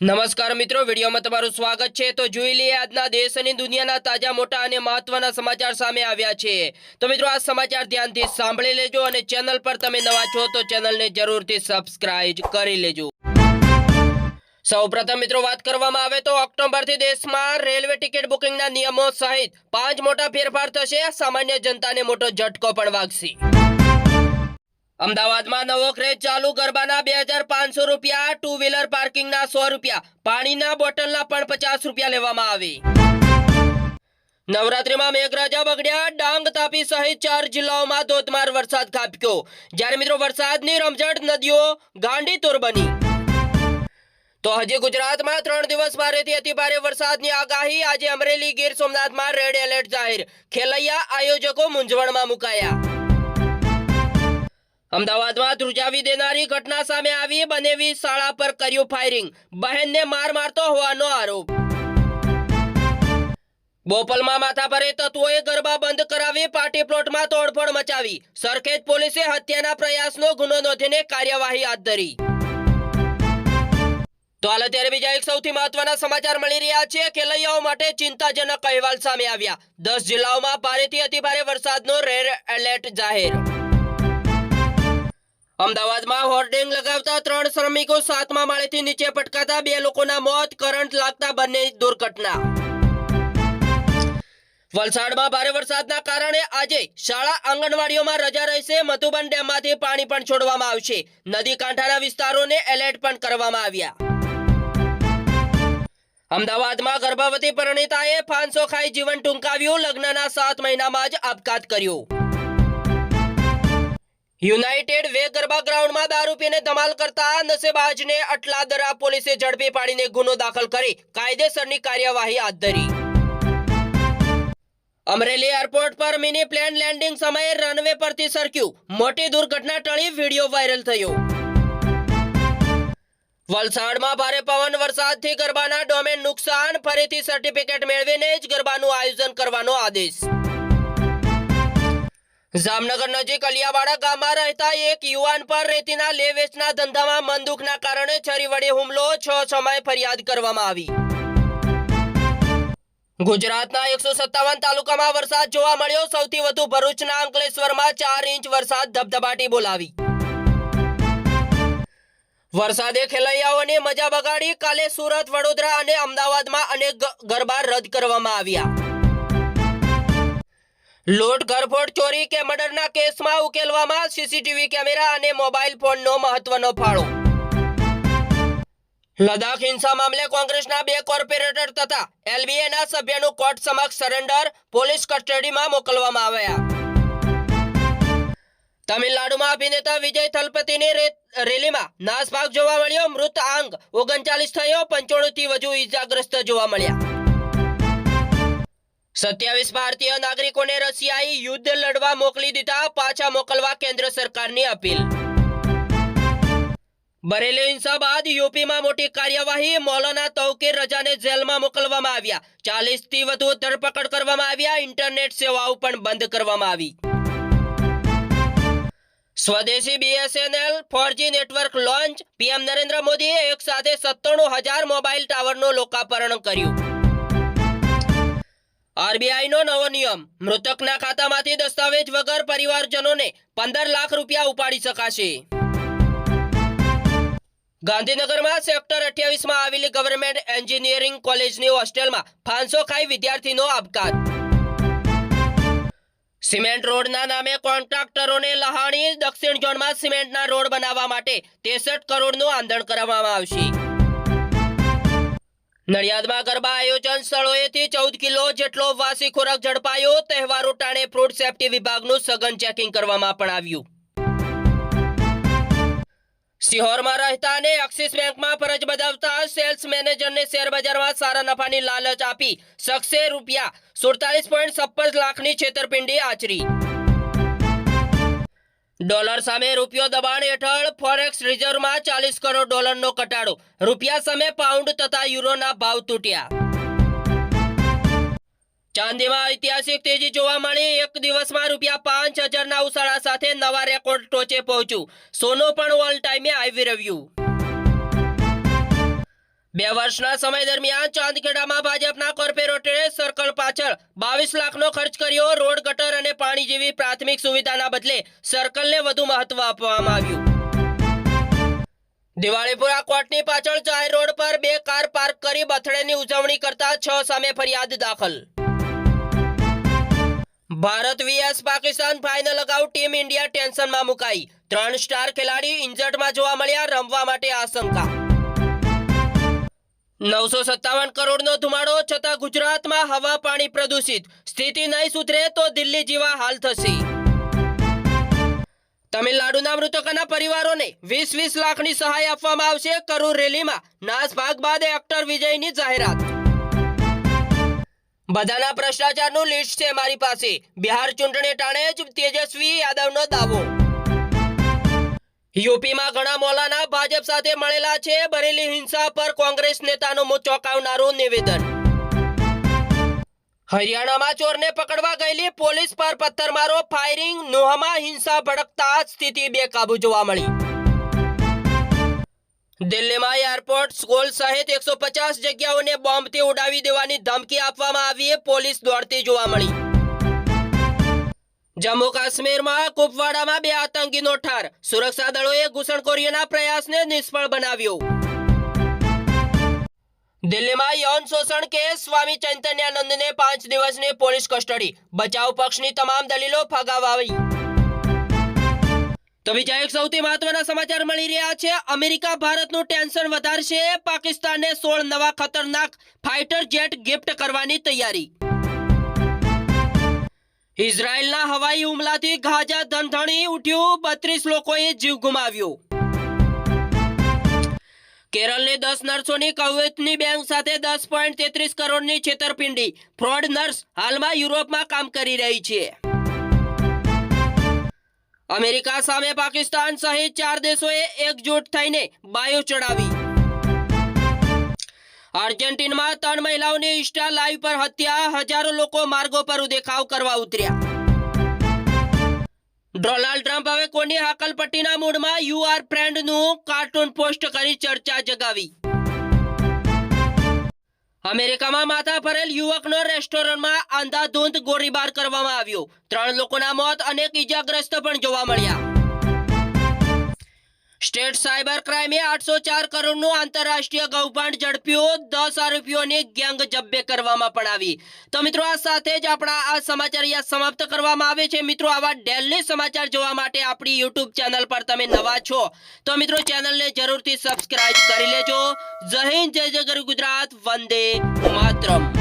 નમસ્કાર મિત્રો, વિડીયોમાં તમારું સ્વાગત છે. તો જોઈ લઈએ આજના દેશ અને દુનિયાના તાજા, મોટા અને મહત્વના સમાચાર સામે આવ્યા છે. તો મિત્રો, આ સમાચાર ધ્યાનથી સાંભળી લેજો અને ચેનલ પર તમે નવા છો તો ચેનલને જરૂરથી સબસ્ક્રાઇબ કરી લેજો. સૌપ્રથમ મિત્રો, વાત કરવામાં આવે તો ઓક્ટોબરથી દેશમાં રેલવે ટિકિટ બુકિંગના નિયમો સહિત પાંચ મોટા ફેરફાર થશે. સામાન્ય જનતાને મોટો ઝટકો પણ વાગશે. અમદાવાદમાં નવો ક્રેઝ ચાલુ ગરબાના બે હજાર પાંચસો રૂપિયા ટુ વ્હીલર પાર્કિંગના સો રૂપિયા, પાણીના બોટલના પણ પચાસ રૂપિયા લેવામાં આવે. નવરાત્રીમાં મેઘરાજા બગડ્યા, ડાંગ તાપી સહિત ચાર જિલ્લાઓમાં ધોધમાર વરસાદ ખાબક્યો. જ્યારે મિત્રો વરસાદની રમઝટ નદીઓ ગાંડીતુર બની. તો હજી ગુજરાતમાં ત્રણ દિવસ ભારેથી અતિ ભારે વરસાદની આગાહી. આજે અમરેલી ગીર સોમનાથમાં રેડ એલર્ટ જાહેર. ખેલૈયા આયોજકો મૂંઝવણમાં મુકાયા. અમદાવાદમાં ધ્રુજાવી દેનારી ઘટના સામે આવી બનેવી શાળા પર કર્યું ફાયરિંગ બહેનને માર મારતો હોવાનો આરોપ. બોપલમાં માથાભારે તત્વોએ ગરબા બંધ કરાવી, પાર્ટી પ્લોટમાં તોડફોડ મચાવી. સરખેજ પોલીસે હત્યાના પ્રયાસનો ગુનો નોંધીને કાર્યવાહી હાથ ધરી. તો હાલ અત્યારે બીજા એક સૌથી મહત્વના સમાચાર મળી રહ્યા છે. ખેલૈયાઓ માટે ચિંતાજનક અહેવાલ સામે આવ્યા. દસ જિલ્લાઓમાં ભારેથી અતિભારે વરસાદનો રેડ એલર્ટ જાહેર. અમદાવાદમાં હોર્ડિંગ લગાવતા ત્રણ શ્રમિકો સાતમા માળેથી નીચે પટકાતા બે લોકોના મોત, કરંટ લાગતા બંને દુર્ઘટના. વલસાડમાં ભારે વરસાદના કારણે આજે શાળા આંગણવાડીઓમાં રજા રહેશે. મધુબન ડેમમાંથી પાણી પણ છોડવામાં આવશે. નદી કાંઠાના વિસ્તારોને એલર્ટ પણ કરવામાં આવ્યા. અમદાવાદમાં ગર્ભવતી પરિણીતાએ ફાંસો ખાઈ જીવન ટૂંકાવ્યું. લગ્નના સાત મહિનામાં જ આપઘાત કર્યો. યુનાઇટેડ વે ગરબા ગ્રાઉન્ડમાં દારૂ પીને ધમાલ કરતા નશેબાજને અટલાદરા પોલીસે ઝડપી પાડીને ગુનો દાખલ કરી કાયદેસરની કાર્યવાહી હાથ ધરી. અમરેલી એરપોર્ટ પર મિની પ્લેન લેન્ડિંગ સમયે રનવે પરથી સરક્યું. મોટી દુર્ઘટના ટળી, વીડિયો વાયરલ થયો. વલસાડમાં ભારે પવન વરસાદથી ગરબાના ડોમેન નુકસાન, ફરીથી સર્ટિફિકેટ મેળવીને જ ગરબાનું આયોજન કરવાનો આદેશ. જામનગર નજીક અલિયાવાડા ગામમાં રહેતા એક યુવાન પર રેતીના લે વેચના ધંધામાં મનદુખના કારણે છરી વડે હુમલો છ સમય ફરિયાદ કરવામાં આવી. ગુજરાતના એકસો સત્તાવન તાલુકામાં વરસાદ જોવા મળ્યો. સૌથી વધુ ભરૂચના અંકલેશ્વરમાં ચાર ઇંચ વરસાદ ધબધબાટી બોલાવી. વરસાદે ખેલૈયાઓને મજા બગાડી. કાલે સુરત, વડોદરા અને અમદાવાદમાં અનેક ગરબા રદ કરવામાં આવ્યા. લૂંટ, ઘરફોડ, ચોરી કે મર્ડરના કેસમાં ઉકેલવામાં સીસીટીવી કેમેરા અને મોબાઈલ ફોનનો મહત્વનો ફાળો. લદાખ હિંસા મામલે કોંગ્રેસના બે કોર્પોરેટર તથા એલબીએના સભ્યનું કોર્ટ સમક્ષ સરેન્ડર પોલીસ કસ્ટડીમાં મોકલવામાં આવ્યા. તમિલનાડુમાં અભિનેતા વિજય થલપતિની રેલીમાં નાસભાગ જોવા મળ્યો. મૃત આંગ ઓગણચાલીસ થયો. પંચાણું થી વધુ ઈજાગ્રસ્ત જોવા મળ્યા. સત્યાવીસ ભારતીય નાગરિકોને રશિયાએ યુદ્ધ લડવા મોકલી દીધા, પાછા મોકલવા કેન્દ્ર સરકારની અપીલ. બરેલી હિંસા બાદ યુપીમાં મોટી કાર્યવાહી, મૌલાના તૌકીર રજાને જેલમાં મોકલવામાં આવ્યા. ચાલીસથી વધુ ધરપકડ કરવામાં આવ્યા, ઇન્ટરનેટ સેવાઓ પણ બંધ કરવામાં આવી. સ્વદેશી BSNL four G network launch, PM Narendra મોદીએ એક સાથે સત્તાણું હજાર મોબાઈલ ટાવરનું લોકાર્પણ કર્યું. આરબીઆઈનો નવો નિયમ. મૃતકના ખાતામાંથી દસ્તાવેજ વગર પરિવારજનોને પંદર લાખ રૂપિયા ઉપાડી શકાશે. ગાંધીનગરમાં સેક્ટર અઠ્યાવીસમાં આવેલી ગવર્મેન્ટ એન્જિનિયરિંગ કોલેજની હોસ્ટેલમાં ફાંસો ખાઈ વિદ્યાર્થીનો આપઘાત. સિમેન્ટ રોડના નામે કોન્ટ્રાક્ટરોને લહાણી દક્ષિણ ઝોનમાં સિમેન્ટના રોડ બનાવવા માટે ત્રેસઠ કરોડનું આંદોલન કરવામાં આવશે. નડિયાદમાં ગરબા આયોજન સ્થળોએથી ચૌદ કિલો જેટલો વાસી ખોરાક ઝડપાયો. તહેવારો ટાણે ફ્રૂટ સેફટી વિભાગનું સઘન ચેકિંગ કરવામાં પણ આવ્યું. સિહોરમાં રહેતા અને એક્સિસ બેંકમાં ફરજ બજાવતા સેલ્સ મેનેજરને શેરબજારમાં સારા નફાની લાલચ આપી. શખ્સે રૂપિયા સુડતાલીસ પોઈન્ટ છપ્પન લાખની છેતરપિંડી આચરી. ડોલર સામે રૂપિયો દબાણ હેઠળ ફોરેક્સ રિઝર્વમાં ચાલીસ કરોડ ડોલરનો ઘટાડો રૂપિયા સામે પાઉન્ડ તથા યુરોના ભાવ તૂટ્યા. ચાંદીમાં ઐતિહાસિક તેજી જોવા મળી. એક દિવસમાં રૂપિયા પાંચ હજારના ઉછાળા સાથે નવા રેકોર્ડ ટોચે પહોંચ્યું. સોનું પણ ઓલ ટાઈમે આવી રહ્યું. બે વર્ષના સમય દરમિયાન ચાંદખેડામાં ભાજપના કોર્પોરેટર બાવીસ લાખનો ખર્ચ કર્યો, રોડ ગટર અને પાણી જેવી પ્રાથમિક સુવિધાના બદલે સર્કલને વધુ મહત્વ આપવામાં આવ્યું. દિવાળીપુરા કોર્ટની પાછળ જાહેર રોડ પર બે કાર પાર્ક કરી બથડેની ઉજવણી કરતા છ સામે ફરિયાદ દાખલ. Bharat V S Pakistan final અગાઉ ટીમ ઇન્ડિયા ટેન્શનમાં મુકાઈ. ત્રણ સ્ટાર ખેલાડી ઇન્જર્ડમાં જોવા મળ્યા, રમવા માટે આશંકા નવસો સત્તાવન કરોડનો ધુમાડો, છતાં ગુજરાતમાં હવા પાણી પ્રદૂષિત. સ્થિતિ નહીં સુધરે તો દિલ્હી જેવા હાલ થશે. તમિલનાડુના મૃતકોના પરિવારોને વીસ વીસ લાખની સહાય આપવામાં આવશે કરૂર રેલીમાં. નાસભાગ બાદ એક્ટર વિજયની જાહેરાત. બધાના ભ્રષ્ટાચારનું લિસ્ટ છે મારી પાસે. બિહાર ચૂંટણી ટાણે જ તેજસ્વી યાદવનો દાવો. યુપીમાં ઘણા મોલાના ભાજપ સાથે મળેલા છે. બરેલી હિંસા પર કોંગ્રેસ નેતાનું ચોંકાવનારું નિવેદન. હરિયાણામાં ચોરને પકડવા ગયેલી પોલીસ પર પથ્થરમારો, ફાયરિંગ, નોહમા હિંસા ભડકતા સ્થિતિ બેકાબુ જોવા મળી. દિલ્હીમાં એરપોર્ટ સ્કૂલ સહિત એકસો પચાસ જગ્યાઓને બોમ્બથી ઉડાવી દેવાની ધમકી આપવામાં આવી પોલીસ દોડતી જોવા મળી. જમ્મુ કાશ્મીરમાં કુપવાડામાં બે આતંકીનો ઠાર. સુરક્ષા દળોએ ઘૂસણખોરીઓના પ્રયાસને નિષ્ફળ બનાવ્યો. દિલ્હીમાં યૌન શોષણ કેસ. સ્વામી ચૈતન્યાનંદને પાંચ દિવસની પોલીસ કસ્ટડી. બચાવ પક્ષની તમામ દલીલો ફગાવાવી. તો બીજા એક સૌથી મહત્વના સમાચાર મળી રહ્યા છે. અમેરિકા ભારતનું ટેન્શન વધારશે. પાકિસ્તાનને સોળ નવા ખતરનાક ફાઇટર જેટ ગિફ્ટ કરવાની તૈયારી. ઇઝરાયલના હવાઈ હુમલાથી ગાઝા ધનધણી ઉઠ્યું, બત્રીસ લોકોએ જીવ ગુમાવ્યો. કેરળની દસ નર્સોની કવેતની બેંક સાથે દસ પોઈન્ટ તેત્રીસ કરોડની છેતરપિંડી. ફ્રોડ નર્સ હાલમાં યુરોપમાં કામ કરી રહી છે. અમેરિકા સામે પાકિસ્તાન સહિત ચાર દેશોએ એકજૂટ થઈને બાયો ચડાવી. આર્જેન્ટિનમાં ત્રણ મહિલાઓની ઇન્સ્ટા લાઈવ પર હત્યા, હજારો લોકો માર્ગો પર દેખાવ કરવા ઉતર્યા. ડોનાલ્ડ ટ્રમ્પ હવે કોની હાકલપટ્ટીના મૂડમાં? યુ આર ફ્રેન્ડનું કાર્ટૂન પોસ્ટ કરી ચર્ચા જગાવી. અમેરિકામાં માથા ભરેલ યુવકનો રેસ્ટોરન્ટમાં અંધાધૂંધ ગોળીબાર કરવામાં આવ્યો. ત્રણ લોકોના મોત અનેક ઈજાગ્રસ્ત પણ જોવા મળ્યા. સ્ટેટ સાયબર ક્રાઇમે આઠસો ચાર કરોડનું આંતરરાષ્ટ્રીય કૌભાંડ ઝડપ્યું, દસ આરોપીઓની ગેંગ જબ્બે કરવામાં પણ આવી. તો મિત્રો, આ સાથે જ આપણા આ સમાચાર અહીંયા સમાપ્ત કરવામાં આવે છે. મિત્રો, આવા ડેલી સમાચાર જોવા માટે આપણી યુટ્યુબ ચેનલ પર તમે નવા છો, તો મિત્રો ચેનલને જરૂરથી સબસ્ક્રાઇબ કરી લેજો. જય હિન્દ, જય જય ગુજરાત, વંદે માતરમ.